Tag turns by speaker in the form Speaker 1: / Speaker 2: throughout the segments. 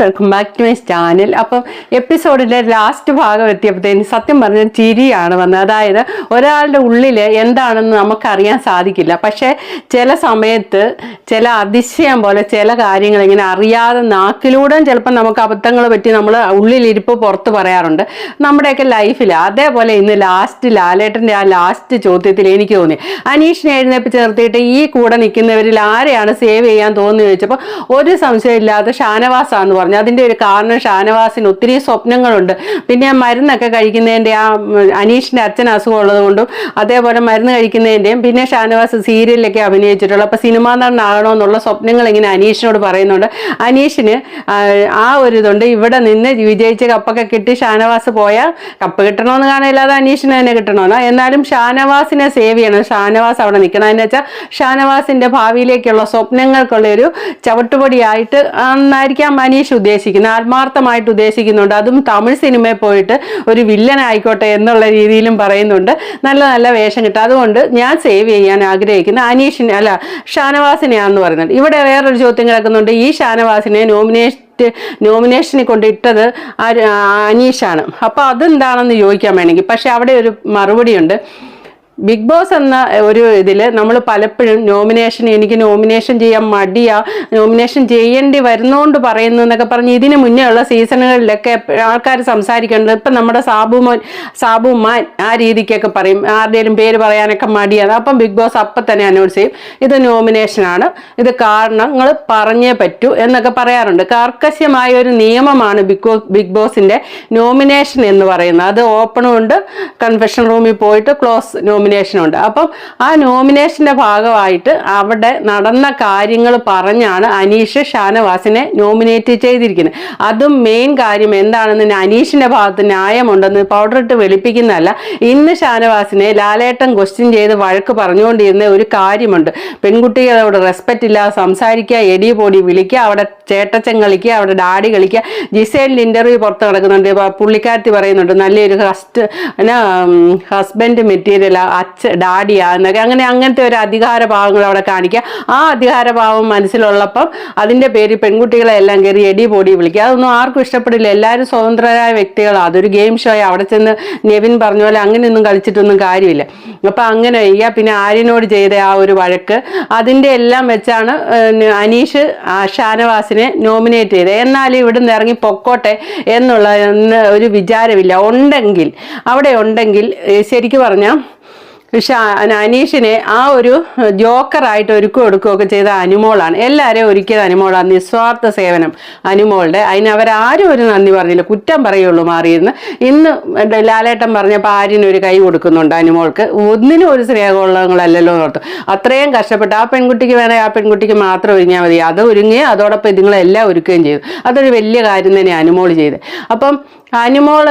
Speaker 1: Welcome back to my channel അപ്പം എപ്പിസോഡിലെ last ഭാഗം എത്തിയപ്പോഴത്തേന് സത്യം പറഞ്ഞ ചിരിയാണ് വന്നത്. അതായത് ഒരാളുടെ ഉള്ളിൽ എന്താണെന്ന് നമുക്കറിയാൻ സാധിക്കില്ല. പക്ഷേ ചില സമയത്ത് ചില അതിശയം പോലെ ചില കാര്യങ്ങൾ ഇങ്ങനെ അറിയാതെ നാക്കിലൂടെ ചിലപ്പോൾ നമുക്ക് അബദ്ധങ്ങൾ പറ്റി നമ്മൾ ഉള്ളിലിരിപ്പ് പുറത്ത് പറയാറുണ്ട്. നമ്മുടെയൊക്കെ ലൈഫിൽ അതേപോലെ ഇന്ന് ലാസ്റ്റ് ലാലേട്ടന്റെ ആ ലാസ്റ്റ് ചോദ്യത്തിൽ എനിക്ക് തോന്നി. അനീഷിനെ എഴുന്നേപ്പിച്ച് നിർത്തിയിട്ട് ഈ കൂടെ നിൽക്കുന്നവരിൽ ആരെയാണ് സേവ് ചെയ്യാൻ തോന്നുന്നു ചോദിച്ചപ്പോൾ ഒരു സംശയമില്ലാതെ ഷാനവാസാന്ന് പറഞ്ഞു. അതിന്റെ ഒരു കാരണം ഷാനവാസിന് ഒത്തിരി സ്വപ്നങ്ങളുണ്ട്. പിന്നെ ആ മരുന്നൊക്കെ കഴിക്കുന്നതിന്റെ ആ അനീഷിന്റെ അച്ഛൻ അസുഖം ഉള്ളതുകൊണ്ടും അതേപോലെ മരുന്ന് കഴിക്കുന്നതിന്റെയും പിന്നെ ഷാനവാസ് സീരിയലിലൊക്കെ അഭിനയിച്ചിട്ടുള്ളു അപ്പോൾ സിനിമാ നടനാകണമെന്നുള്ള സ്വപ്നങ്ങൾ ഇങ്ങനെ അനീഷിനോട് പറയുന്നുണ്ട്. അനീഷിന് ആ, ആ ഒരു ഇതുണ്ട്. ഇവിടെ നിന്ന് വിജയിച്ച കപ്പൊക്കെ കിട്ടി ഷാനവാസ് പോയാൽ കപ്പ് കിട്ടണമെന്ന് കാണില്ലാതെ അനീഷിന് തന്നെ കിട്ടണമല്ലോ എന്നാലും ഷാനവാസിനെ സേവ് ചെയ്യണം. ഷാനവാസ് അവിടെ നിൽക്കണം. എന്ന് വെച്ചാൽ ഷാനവാസിന്റെ ഭാവിയിലേക്കുള്ള സ്വപ്നങ്ങൾക്കുള്ള ഒരു ചവിട്ടുപടിയായിട്ട് എന്നായിരിക്കാം അനീഷ് ഉദ്ദേശിക്കുന്നത് ആത്മാർത്ഥമായിട്ട് ഉദ്ദേശിക്കുന്നുണ്ട്. അതും തമിഴ് സിനിമയിൽ പോയിട്ട് ഒരു വില്ലൻ ആയിക്കോട്ടെ എന്നുള്ള രീതിയിലും പറയുന്നുണ്ട്. നല്ല നല്ല വേഷം കിട്ടും. അതുകൊണ്ട് ഞാൻ സേവ് ചെയ്യാൻ ആഗ്രഹിക്കുന്ന അനീഷിനെ അല്ല ഷാനവാസിനെയാണെന്ന് പറയുന്നത് ഇവിടെ വേറൊരു ചോദ്യം കിടക്കുന്നുണ്ട്. ഈ ഷാനവാസിനെ നോമിനേഷൻ നോമിനേഷനെ കൊണ്ട് ഇട്ടത് അനീഷാണ്. അപ്പോൾ അതെന്താണെന്ന് ചോദിക്കാൻ വേണമെങ്കിൽ പക്ഷെ അവിടെ ഒരു മറുപടിയുണ്ട്. ബിഗ് ബോസ് എന്ന ഒരു ഇതിൽ നമ്മൾ പലപ്പോഴും നോമിനേഷൻ എനിക്ക് നോമിനേഷൻ ചെയ്യാൻ മടിയാ നോമിനേഷൻ ചെയ്യേണ്ടി വരുന്നോണ്ട് പറയുന്നു എന്നൊക്കെ പറഞ്ഞ് ഇതിന് മുന്നേ ഉള്ള സീസണുകളിലൊക്കെ ആൾക്കാർ സംസാരിക്കേണ്ടത് ഇപ്പം നമ്മുടെ സാബുമോൻ സാബുമാൻ ആ രീതിക്കൊക്കെ പറയും. ആരുടെയും പേര് പറയാനൊക്കെ മടിയാണ്. അപ്പം ബിഗ് ബോസ് അപ്പം തന്നെ അനൗൺസ് ചെയ്യും. ഇത് നോമിനേഷനാണ് ഇത് കാരണങ്ങൾ പറഞ്ഞേ പറ്റൂ എന്നൊക്കെ പറയാറുണ്ട്. കർക്കശ്യമായ ഒരു നിയമമാണ് ബിഗ് ബിഗ് ബോസിന്റെ നോമിനേഷൻ എന്ന് പറയുന്നത്. അത് ഓപ്പണും ഉണ്ട്. കൺഫെഷൻ റൂമിൽ പോയിട്ട് ക്ലോസ് നോമിനേഷനും ഉണ്ട്. അപ്പം ആ നോമിനേഷന്റെ ഭാഗമായിട്ട് അവിടെ നടന്ന കാര്യങ്ങൾ പറഞ്ഞാണ് അനീഷ് ഷാനവാസിനെ നോമിനേറ്റ് ചെയ്തിരിക്കുന്നത്. അതും മെയിൻ കാര്യം എന്താണെന്ന് അനീഷിന്റെ ഭാഗത്ത് ന്യായമുണ്ടെന്ന് പൗഡർ ഇട്ട് വെളുപ്പിക്കുന്നതല്ല. ഇന്ന് ഷാനവാസിനെ ലാലേട്ടൻ ക്വസ്റ്റ്യൻ ചെയ്ത് വഴക്ക് പറഞ്ഞുകൊണ്ടിരുന്ന ഒരു കാര്യമുണ്ട്. പെൺകുട്ടികളോട് റെസ്പെക്റ്റ് ഇല്ലാതെ സംസാരിക്കുക എടി പൊടി വിളിക്കുക അവിടെ ചേട്ടച്ചൻ കളിക്കുക അവിടെ ഡാഡി കളിക്കുക ജിസേലിന്റെ ഇന്റർവ്യൂ പുറത്ത് നടക്കുന്നുണ്ട്. പുള്ളിക്കാരത്തി പറയുന്നുണ്ട് നല്ലൊരു ഹസ്റ്റ് ഹസ്ബൻഡ് മെറ്റീരിയൽ അച്ഛ ഡാഡിയാ എന്നൊക്കെ അങ്ങനെ അങ്ങനത്തെ ഒരു അധികാര ഭാവങ്ങൾ അവിടെ കാണിക്കുക. ആ അധികാര ഭാവം മനസ്സിലുള്ളപ്പം അതിന്റെ പേര് പെൺകുട്ടികളെ എല്ലാം കയറി എടി പൊടി വിളിക്കുക. അതൊന്നും ആർക്കും ഇഷ്ടപ്പെടില്ല. എല്ലാവരും സ്വതന്ത്രരായ വ്യക്തികളാണ് അതൊരു ഗെയിം ഷോയെ അവിടെ ചെന്ന് നെവിൻ പറഞ്ഞ പോലെ അങ്ങനെയൊന്നും കളിച്ചിട്ടൊന്നും കാര്യമില്ല. അപ്പം അങ്ങനെ ചെയ്യുക പിന്നെ ആര്യനോട് ചെയ്ത ആ ഒരു വഴക്ക് അതിന്റെ എല്ലാം വെച്ചാണ് അനീഷ് ഷാനവാസിനെ നോമിനേറ്റ് ചെയ്തത്. എന്നാലും ഇവിടുന്ന് ഇറങ്ങി പൊക്കോട്ടെ എന്നുള്ള ഒരു വിചാരമില്ല. ഉണ്ടെങ്കിൽ അവിടെ ഉണ്ടെങ്കിൽ ശരിക്കും പറഞ്ഞാൽ അനീഷിനെ ആ ഒരു ജോക്കറായിട്ട് ഒരുക്കുക കൊടുക്കുകയൊക്കെ ചെയ്ത അനുമോളാണ്. എല്ലാവരെയും ഒരുക്കിയത് അനുമോളാണ്. നിസ്വാർത്ഥ സേവനം അനുമോളുടെ. അതിന് അവരാരും ഒരു നന്ദി പറഞ്ഞില്ല. കുറ്റം പറയുള്ളൂ മാറിയിരുന്ന്. ഇന്ന് ലാലേട്ടൻ പറഞ്ഞ പറഞ്ഞപ്പോൾ ആര്യനൊരു കൈ കൊടുക്കുന്നുണ്ട് അനുമോൾക്ക്. ഒന്നിനും ഒരു സ്നേഹമുള്ളങ്ങളല്ലല്ലോ ഓർത്തു. അത്രയും കഷ്ടപ്പെട്ട് ആ പെൺകുട്ടിക്ക് വേണേൽ ആ പെൺകുട്ടിക്ക് മാത്രം ഒരുങ്ങിയാൽ മതി. അത് ഒരുങ്ങി അതോടൊപ്പം ഇതുങ്ങളെല്ലാം ഒരുക്കുകയും ചെയ്തു. അതൊരു വലിയ കാര്യം തന്നെ അനുമോൾ ചെയ്ത് അപ്പം അനുമോൾ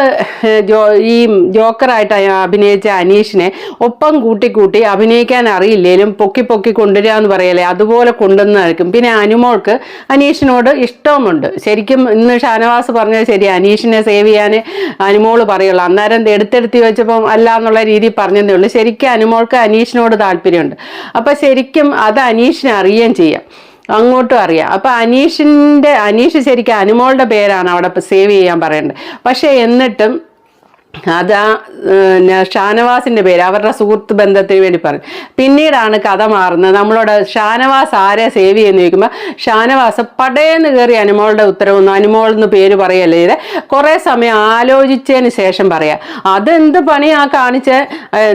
Speaker 1: ജോ ഈ ജോക്കറായിട്ട് അഭിനയിച്ച അനീഷിനെ ഒപ്പം കൂട്ടി കൂട്ടി അഭിനയിക്കാൻ അറിയില്ലേലും പൊക്കി പൊക്കി കൊണ്ടുവരിക എന്ന് പറയലേ അതുപോലെ കൊണ്ടുവന്നതായിരിക്കും പിന്നെ അനുമോൾക്ക് അനീഷിനോട് ഇഷ്ടവുമുണ്ട്. ശരിക്കും ഇന്ന് ഷാനവാസ് പറഞ്ഞത് ശരി അനീഷിനെ സേവ് ചെയ്യാൻ അനുമോൾ പറയുള്ളൂ. അന്നേരം എടുത്തെടുത്തി വെച്ചപ്പം അല്ല എന്നുള്ള രീതിയിൽ പറഞ്ഞതേ ഉള്ളൂ. ശരിക്കും അനുമോൾക്ക് അനീഷിനോട് താല്പര്യമുണ്ട്. അപ്പം ശരിക്കും അത് അനീഷിനെ അറിയുകയും ചെയ്യാം. അങ്ങോട്ടും അറിയാം. അപ്പൊ അനീഷിന്റെ അനീഷ് ശരിക്കും അനുമോളുടെ പേരാണ് അവിടെ സേവ് ചെയ്യാൻ പറയേണ്ടത്. പക്ഷെ എന്നിട്ടും അതാ ഷാനവാസിന്റെ പേര് അവരുടെ സുഹൃത്ത് ബന്ധത്തിന് വേണ്ടി പറഞ്ഞു. പിന്നീടാണ് കഥ മാറുന്നത്. നമ്മളോട് ഷാനവാസ് ആരെ സേവ് ചെയ്യുന്ന ചോദിക്കുമ്പോൾ ഷാനവാസ് പടയെന്ന് കയറി അനുമോളുടെ ഉത്തരവൊന്നും അനുമോൾ എന്ന് പേര് പറയല്ലേ ഇത് കുറേ സമയം ആലോചിച്ചതിന് ശേഷം പറയാം. അതെന്ത് ആ കാണിച്ച?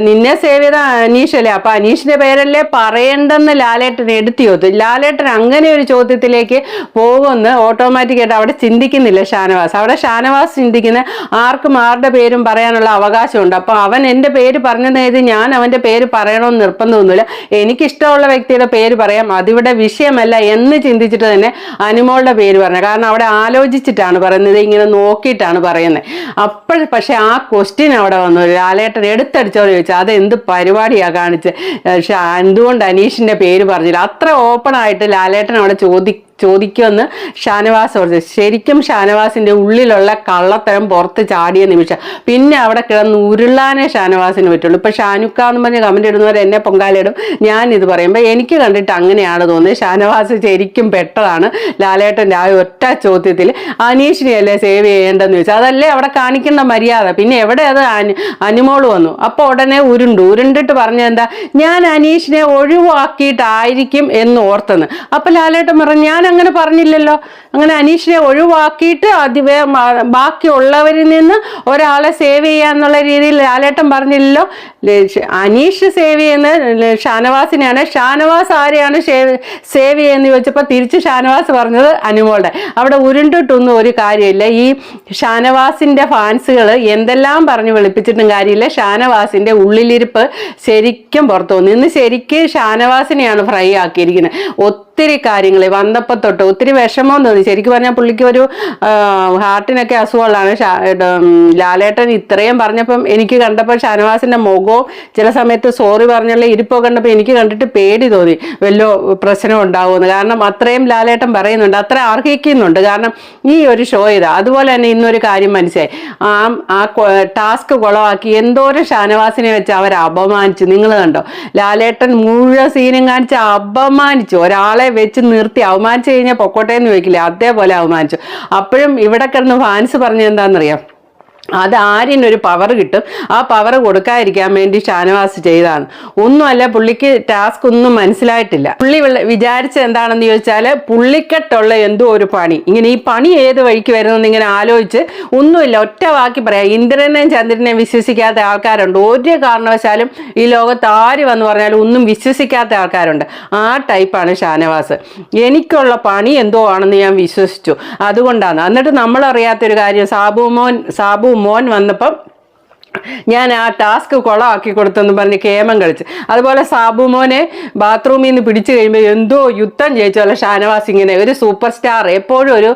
Speaker 1: നിന്നെ സേവ് ചെയ്ത അനീഷല്ലേ? അപ്പൊ അനീഷിന്റെ പേരല്ലേ പറയണ്ടെന്ന് ലാലേട്ടൻ എടുത്തിയോത്ത് ലാലേട്ടൻ അങ്ങനെ ഒരു ചോദ്യത്തിലേക്ക് പോകുമെന്ന് ഓട്ടോമാറ്റിക്കായിട്ട് അവിടെ ചിന്തിക്കുന്നില്ല ഷാനവാസ്. അവിടെ ഷാനവാസ് ചിന്തിക്കുന്ന ആർക്കും ആരുടെ പേരും പറയാനുള്ള അവകാശമുണ്ട്. അപ്പോൾ അവൻ എന്റെ പേര് പറഞ്ഞത് ഞാൻ അവന്റെ പേര് പറയണമെന്ന് നിർബന്ധമൊന്നുമില്ല എനിക്കിഷ്ടമുള്ള വ്യക്തിയുടെ പേര് പറയാം. അതിവിടെ വിഷയമല്ല എന്ന് ചിന്തിച്ചിട്ട് തന്നെ അനുമോളുടെ പേര് പറഞ്ഞു കാരണം അവിടെ ആലോചിച്ചിട്ടാണ് പറയുന്നത്. ഇങ്ങനെ നോക്കിയിട്ടാണ് പറയുന്നത്. അപ്പോൾ പക്ഷേ ആ ക്വസ്റ്റ്യൻ അവിടെ വന്നു. ലാലേട്ടൻ എടുത്തടിച്ചോട് ചോദിച്ചു. അത് എന്ത് പരിപാടിയാണ് കാണിച്ച് എന്തുകൊണ്ട് അനീഷിന്റെ പേര് പറഞ്ഞില്ല? അത്ര ഓപ്പൺ ആയിട്ട് ലാലേട്ടൻ അവിടെ ചോദി ചോദിക്കുമെന്ന് ഷാനവാസ് പറഞ്ഞു. ശരിക്കും ഷാനവാസിന്റെ ഉള്ളിലുള്ള കള്ളത്തരം പുറത്ത് ചാടിയ നിമിഷം. പിന്നെ അവിടെ കിടന്ന് ഉരുളാനേ ഷാനവാസിന് പറ്റുള്ളൂ. ഇപ്പൊ ഷാനുക്ക എന്ന് പറഞ്ഞ് കമന്റ് ഇടുന്നവർ എന്നെ പൊങ്കാലയിടും. ഞാൻ ഇത് പറയുമ്പോൾ എനിക്ക് കണ്ടിട്ട് അങ്ങനെയാണ് തോന്നുന്നത് ഷാനവാസ് ശരിക്കും പെട്ടതാണ്. ലാലേട്ടന്റെ ആ ഒറ്റ ചോദ്യത്തിൽ അനീഷിനെയല്ലേ സേവ് ചെയ്യേണ്ടതെന്ന് ചോദിച്ചാൽ അതല്ലേ അവിടെ കാണിക്കേണ്ട മര്യാദ? പിന്നെ എവിടെ അത് അനു അനുമോൾ വന്നു? അപ്പോൾ ഉടനെ ഉരുണ്ടു. ഉരുണ്ടിട്ട് പറഞ്ഞ എന്താ? ഞാൻ അനീഷിനെ ഒഴിവാക്കിയിട്ടായിരിക്കും എന്ന് ഓർത്തെന്ന്. അപ്പൊ ലാലേട്ടൻ പറഞ്ഞു ഞാൻ അങ്ങനെ പറഞ്ഞില്ലല്ലോ. അങ്ങനെ അനീഷിനെ ഒഴിവാക്കിയിട്ട് അതിവേ ബാക്കിയുള്ളവരിൽ നിന്ന് ഒരാളെ സേവ് ചെയ്യാന്നുള്ള രീതിയിൽ ലാലേട്ടൻ പറഞ്ഞില്ലല്ലോ. അനീഷ് സേവ് ചെയ്യുന്ന ഷാനവാസിനെയാണ്. ഷാനവാസ് ആരെയാണ് സേവ് ചെയ്യുന്നത് ചോദിച്ചപ്പോൾ തിരിച്ച് ഷാനവാസ് പറഞ്ഞത് അനുമോളുടെ. അവിടെ ഉരുണ്ടിട്ടൊന്നും ഒരു കാര്യമില്ല. ഈ ഷാനവാസിന്റെ ഫാൻസുകൾ എന്തെല്ലാം പറഞ്ഞ് വിളിപ്പിച്ചിട്ടും കാര്യമില്ല. ഷാനവാസിന്റെ ഉള്ളിലിരിപ്പ് ശരിക്കും പുറത്തു വന്നു. ഇന്ന് ശരിക്കും ഷാനവാസിനെയാണ് ഫ്രൈ ആക്കിയിരിക്കുന്നത്. ഒത്തിരി കാര്യങ്ങൾ വന്നപ്പോൾ തൊട്ട് ഒത്തിരി വിഷമം തോന്നി. ശരിക്കും പറഞ്ഞാൽ പുള്ളിക്ക് ഒരു ഹാർട്ടിനൊക്കെ അസുഖമുള്ളതാണ്. ലാലേട്ടൻ ഇത്രയും പറഞ്ഞപ്പം എനിക്ക് കണ്ടപ്പോൾ ഷാനവാസിന്റെ മുഖവും ചില സമയത്ത് സോറി പറഞ്ഞുള്ള ഇരിപ്പോ കണ്ടപ്പോൾ എനിക്ക് കണ്ടിട്ട് പേടി തോന്നി. വല്ലോ പ്രശ്നം ഉണ്ടാവുമെന്ന്. കാരണം അത്രയും ലാലേട്ടൻ പറയുന്നുണ്ട്. അത്ര അർഹിക്കുന്നുണ്ട്. കാരണം ഈ ഒരു ഷോ ഇതാ. അതുപോലെ തന്നെ ഇന്നൊരു കാര്യം മനസ്സിലായി. ആ ആ ടാസ്ക് കുളമാക്കി എന്തോരം ഷാനവാസിനെ വെച്ച് അവർ അപമാനിച്ചു നിങ്ങൾ കണ്ടോ? ലാലേട്ടൻ മുഴുവൻ സീനും കാണിച്ച് അപമാനിച്ചു. ഒരാളെ വെച്ച് നിർത്തി അവമാനിച്ചു കഴിഞ്ഞാൽ പൊക്കോട്ടെ എന്ന് അതേപോലെ അവമാനിച്ചു. അപ്പോഴും ഇവിടെ കിടന്ന് ഫാൻസ് പറഞ്ഞത് എന്താണെന്നറിയാം? അത് ആര്യനൊരു പവർ കിട്ടും. ആ പവർ കൊടുക്കാതിരിക്കാൻ വേണ്ടി ഷാനവാസ് ചെയ്തതാണ് ഒന്നുമല്ല പുള്ളിക്ക് ടാസ്ക് ഒന്നും മനസ്സിലായിട്ടില്ല. പുള്ളി വിചാരിച്ച എന്താണെന്ന് ചോദിച്ചാൽ പുള്ളിക്കെട്ടുള്ള എന്തോ ഒരു പണി. ഇങ്ങനെ ഈ പണി ഏത് വഴിക്ക് വരുന്നെന്ന് ഇങ്ങനെ ആലോചിച്ച് ഒന്നുമില്ല ഒറ്റ വാക്കി പറയാം. ഇന്ദ്രനെയും ചന്ദ്രനെയും വിശ്വസിക്കാത്ത ആൾക്കാരുണ്ട്. ഒരു കാരണവശാലും ഈ ലോകത്ത് ആര് വന്ന് പറഞ്ഞാലും ഒന്നും വിശ്വസിക്കാത്ത ആൾക്കാരുണ്ട്. ആ ടൈപ്പാണ് ഷാനവാസ്. എനിക്കുള്ള പണി എന്തോ ആണെന്ന് ഞാൻ വിശ്വസിച്ചു. അതുകൊണ്ടാണ്. എന്നിട്ട് നമ്മളറിയാത്തൊരു കാര്യം സാബുമോൻ സാബു മോൻ വന്നപ്പം ഞാൻ ആ ടാസ്ക് കൊളമാക്കി കൊടുത്തെന്ന് പറഞ്ഞ് കേമം കളിച്ച്. അതുപോലെ സാബു മോനെ ബാത്റൂമിൽ നിന്ന് പിടിച്ചു കഴിയുമ്പോൾ എന്തോ യുദ്ധം ജയിച്ചോലെ ഷാനവാസ് ഇങ്ങനെ ഒരു സൂപ്പർ സ്റ്റാർ എപ്പോഴും ഒരു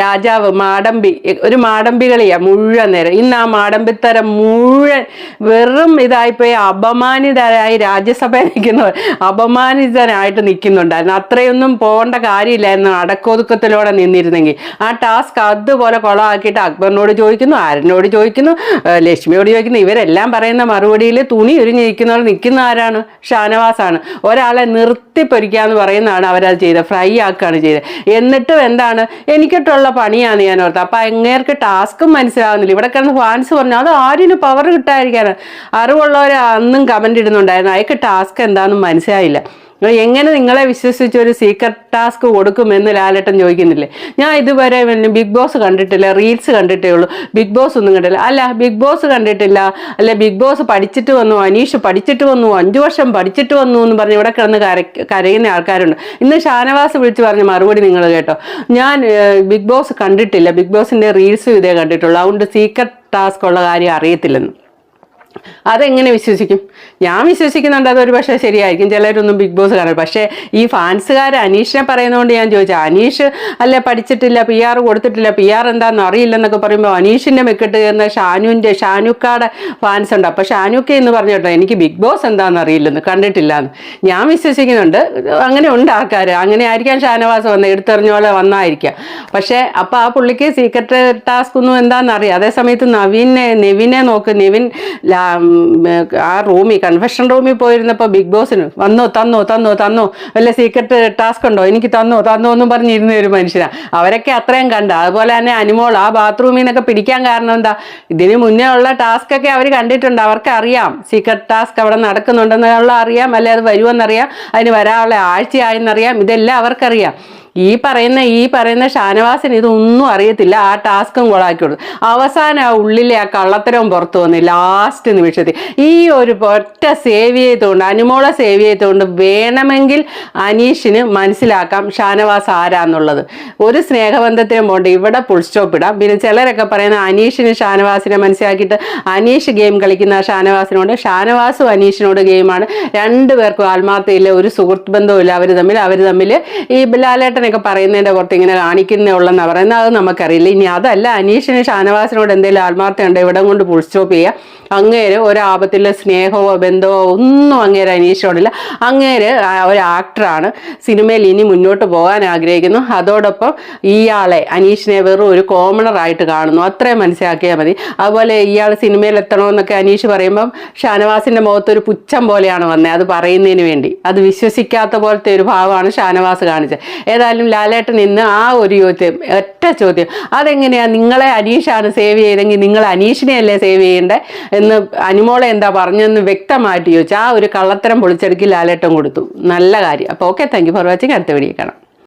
Speaker 1: രാജാവ് മാടമ്പി ഒരു മാടമ്പി കളിയാണ് മുഴുവൻ നേരം. ഇന്ന് ആ മാടമ്പിത്തരം മുഴുവൻ വെറും ഇതായിപ്പോയി അപമാനിതരായി രാജ്യസഭയിൽ നിൽക്കുന്നവർ അപമാനിതനായിട്ട് നിൽക്കുന്നുണ്ടായിരുന്നു. അത്രയൊന്നും പോകേണ്ട കാര്യമില്ലായിരുന്നു അടക്കൊതുക്കത്തിലൂടെ നിന്നിരുന്നെങ്കിൽ. ആ ടാസ്ക് അതുപോലെ കൊളമാക്കിയിട്ട് അക്ബറിനോട് ചോദിക്കുന്നു ആരനോട് ചോദിക്കുന്നു ആ, ലക്ഷ്മിയോട് ചോദിക്കുന്നു ഇവരെല്ലാം പറയുന്ന മറുപടിയിൽ തുണി ഉരിഞ്ഞിരിക്കുന്നവർ നിൽക്കുന്ന ആരാണ്? ഷാനവാസാണ്. ഒരാളെ നിർത്തിപ്പൊരിക്കാന്ന് പറയുന്നതാണ് അവരത് ചെയ്തത്. ഫ്രൈ ആക്കുകയാണ് ചെയ്തത്. എന്നിട്ടും എന്താണ്? എനിക്കിട്ടുള്ള പണിയാണ് ഞാൻ ഓർത്തത്. അപ്പം അങ്ങേർക്ക് ടാസ്ക്കും മനസ്സിലാവുന്നില്ല. ഇവിടെ കിടന്ന് ഫാൻസ് പറഞ്ഞു അത് ആരിന് പവർ കിട്ടാതിരിക്കാനാണ് അറിവുള്ളവർ അന്നും കമന്റ് ഇടുന്നുണ്ടായിരുന്നു. അയക്ക് ടാസ്ക് എന്താണെന്ന് മനസ്സിലായില്ല. എങ്ങനെ നിങ്ങളെ വിശ്വസിച്ച് ഒരു സീക്രട്ട് ടാസ്ക് കൊടുക്കുമെന്ന് ലാലേട്ടൻ ചോദിക്കുന്നില്ലേ? ഞാൻ ഇതുവരെ ബിഗ് ബോസ് കണ്ടിട്ടില്ല റീൽസ് കണ്ടിട്ടേ ഉള്ളൂ. ബിഗ് ബോസ് ഒന്നും കണ്ടില്ല അല്ല ബിഗ് ബോസ് കണ്ടിട്ടില്ല. അല്ലെ ബിഗ് ബോസ് പഠിച്ചിട്ട് വന്നു അനീഷ് പഠിച്ചിട്ട് വന്നു അഞ്ചു വർഷം പഠിച്ചിട്ട് വന്നു എന്ന് പറഞ്ഞ് ഇവിടെ കിടന്ന് കര കരയുന്ന ആൾക്കാരുണ്ട്. ഇന്ന് ഷാനവാസ് വിളിച്ച് പറഞ്ഞ മറുപടി നിങ്ങൾ കേട്ടോ. ഞാൻ ബിഗ് ബോസ് കണ്ടിട്ടില്ല. ബിഗ് ബോസിന്റെ റീൽസും ഇതേ കണ്ടിട്ടുള്ളൂ. അതുകൊണ്ട് സീക്രട്ട് ടാസ്ക് ഉള്ള കാര്യം അറിയത്തില്ലെന്ന്. അതെങ്ങനെ വിശ്വസിക്കും? ഞാൻ വിശ്വസിക്കുന്നുണ്ട് അതൊരു പക്ഷേ ശരിയായിരിക്കും. ചിലരൊന്നും ബിഗ് ബോസ് കാണും പക്ഷേ ഈ ഫാൻസുകാർ അനീഷിനെ പറയുന്നതുകൊണ്ട് ഞാൻ ചോദിച്ചു അനീഷ് അല്ലെ പഠിച്ചിട്ടില്ല പി ആർ കൊടുത്തിട്ടില്ല പി ആർ എന്താണെന്ന് അറിയില്ലെന്നൊക്കെ പറയുമ്പോൾ അനീഷിന്റെ മെക്കിട്ട് കയറുന്ന ഷാനുവിന്റെ ഷാനുക്കാടെ ഫാൻസ് ഉണ്ട്. അപ്പോൾ ഷാനുക്ക എന്ന് പറഞ്ഞു കേട്ടോ എനിക്ക് ബിഗ് ബോസ് എന്താണെന്ന് അറിയില്ലെന്ന് കണ്ടിട്ടില്ല എന്ന് ഞാൻ വിശ്വസിക്കുന്നുണ്ട്. അങ്ങനെ ഉണ്ട് ആൾക്കാർ അങ്ങനെ ആയിരിക്കാം ഷാനവാസ് വന്നത് എടുത്തെറിഞ്ഞ പോലെ വന്നായിരിക്കാം. പക്ഷേ അപ്പോൾ ആ പുള്ളിക്ക് സീക്രട്ട് ടാസ്ക് ഒന്നും എന്താണെന്ന് അറിയാം. അതേസമയത്ത് നവീനെ നെവിനെ നോക്ക്. നെവിൻ ലാ- ആ റൂമിൽ കൺഫെഷൻ റൂമിൽ പോയിരുന്നപ്പോൾ ബിഗ് ബോസിന് വന്നോ തന്നോ തന്നോ തന്നോ വല്ല സീക്രട്ട് ടാസ്ക് ഉണ്ടോ? എനിക്ക് തന്നോ തന്നോ എന്നും പറഞ്ഞിരുന്ന ഒരു മനുഷ്യനാണ് അവരൊക്കെ അത്രയും കണ്ട. അതുപോലെ തന്നെ അനിമോൾ ആ ബാത്റൂമിൽ നിന്നൊക്കെ പിടിക്കാൻ കാരണം എന്താ? ഇതിന് മുന്നേ ഉള്ള ടാസ്ക് ഒക്കെ അവർ കണ്ടിട്ടുണ്ട്. അവർക്ക് അറിയാം സീക്രട്ട് ടാസ്ക് അവിടെ നടക്കുന്നുണ്ടെന്നുള്ള അറിയാം. അല്ലെ അത് വരുമെന്നറിയാം. അതിന് വരാനുള്ള ആഴ്ചയായെന്നറിയാം. ഇതെല്ലാം അവർക്കറിയാം. ഈ പറയുന്ന ഈ പറയുന്ന ഷാനവാസിന് ഇതൊന്നും അറിയത്തില്ല. ആ ടാസ്കും കൊടുത്തു അവസാനം ആ ഉള്ളിലെ ആ കള്ളത്തരവും പുറത്തു വന്നു ലാസ്റ്റ് നിമിഷത്തിൽ ഈ ഒരു ഒറ്റ സേവ് ചെയ്തുകൊണ്ട് അനുമോളെ സേവ് ചെയ്തുകൊണ്ട് വേണമെങ്കിൽ അനീഷിന് മനസ്സിലാക്കാം ഷാനവാസ് ആരാന്നുള്ളത്. ഒരു സ്നേഹബന്ധത്തിനും പോണ്ട് ഇവിടെ പുൾ സ്റ്റോപ്പ് ഇടാം. പിന്നെ ചിലരൊക്കെ പറയുന്ന അനീഷിന് ഷാനവാസിനെ മനസ്സിലാക്കിയിട്ട് അനീഷ് ഗെയിം കളിക്കുന്ന ഷാനവാസിനോട് ഷാനവാസും അനീഷിനോട് ഗെയിമാണ് രണ്ടുപേർക്കും ആത്മാർത്ഥയില്ല ഒരു സുഹൃത്ത് ബന്ധവും ഇല്ല അവർ തമ്മിൽ. അവർ തമ്മിൽ ഈ ലാലേട്ടൻ ലാലേട്ടനൊക്കെ പറയുന്നതിന്റെ പുറത്ത് ഇങ്ങനെ കാണിക്കുന്നേ ഉള്ളെന്നാ പറയുന്നത്. അത് നമുക്കറിയില്ല. ഇനി അതല്ല അനീഷിന് ഷാനവാസിനോട് എന്തെങ്കിലും ആത്മാർത്ഥമുണ്ട് ഇവിടം കൊണ്ട് ഫുൾ സ്റ്റോപ്പ് ചെയ്യുക അങ്ങേര് ഒരാപത്തിലെ സ്നേഹമോ ബന്ധമോ ഒന്നും അങ്ങേര് അനീഷിനോടില്ല. അങ്ങേര് ഒരു ആക്ടറാണ് സിനിമയിൽ ഇനി മുന്നോട്ട് പോകാൻ ആഗ്രഹിക്കുന്നു. അതോടൊപ്പം ഇയാളെ അനീഷിനെ വെറും ഒരു കോമണറായിട്ട് കാണുന്നു. അത്രയും മനസ്സിലാക്കിയാൽ മതി. അതുപോലെ ഇയാൾ സിനിമയിൽ എത്തണമെന്നൊക്കെ അനീഷ് പറയുമ്പം ഷാനവാസിന്റെ മുഖത്ത് ഒരു പുച്ഛം പോലെയാണ് വന്നത് അത് പറയുന്നതിന് വേണ്ടി. അത് വിശ്വസിക്കാത്ത പോലത്തെ ഒരു ഭാവമാണ് ഷാനവാസ് കാണിച്ചത്. ഏതായാലും ലാലേട്ടൻ ഇന്ന് ആ ഒരു ചോദ്യം ഒറ്റ ചോദ്യം. അതെങ്ങനെയാ? നിങ്ങളെ അനീഷാണ് സേവ് ചെയ്തെങ്കിൽ നിങ്ങൾ അനീഷിനെയല്ലേ സേവ് ചെയ്യേണ്ടേ? എന്ന് അനുമോളെ എന്താ പറഞ്ഞെന്ന് വ്യക്തമായിട്ട് ചോദിച്ചു. ആ ഒരു കള്ളത്തരം പൊളിച്ചെടുക്കി ലാലേട്ടൻ കൊടുത്തു. നല്ല കാര്യം. അപ്പോൾ okay thank you for watching അടുത്ത വീഡിയോ കാണാം.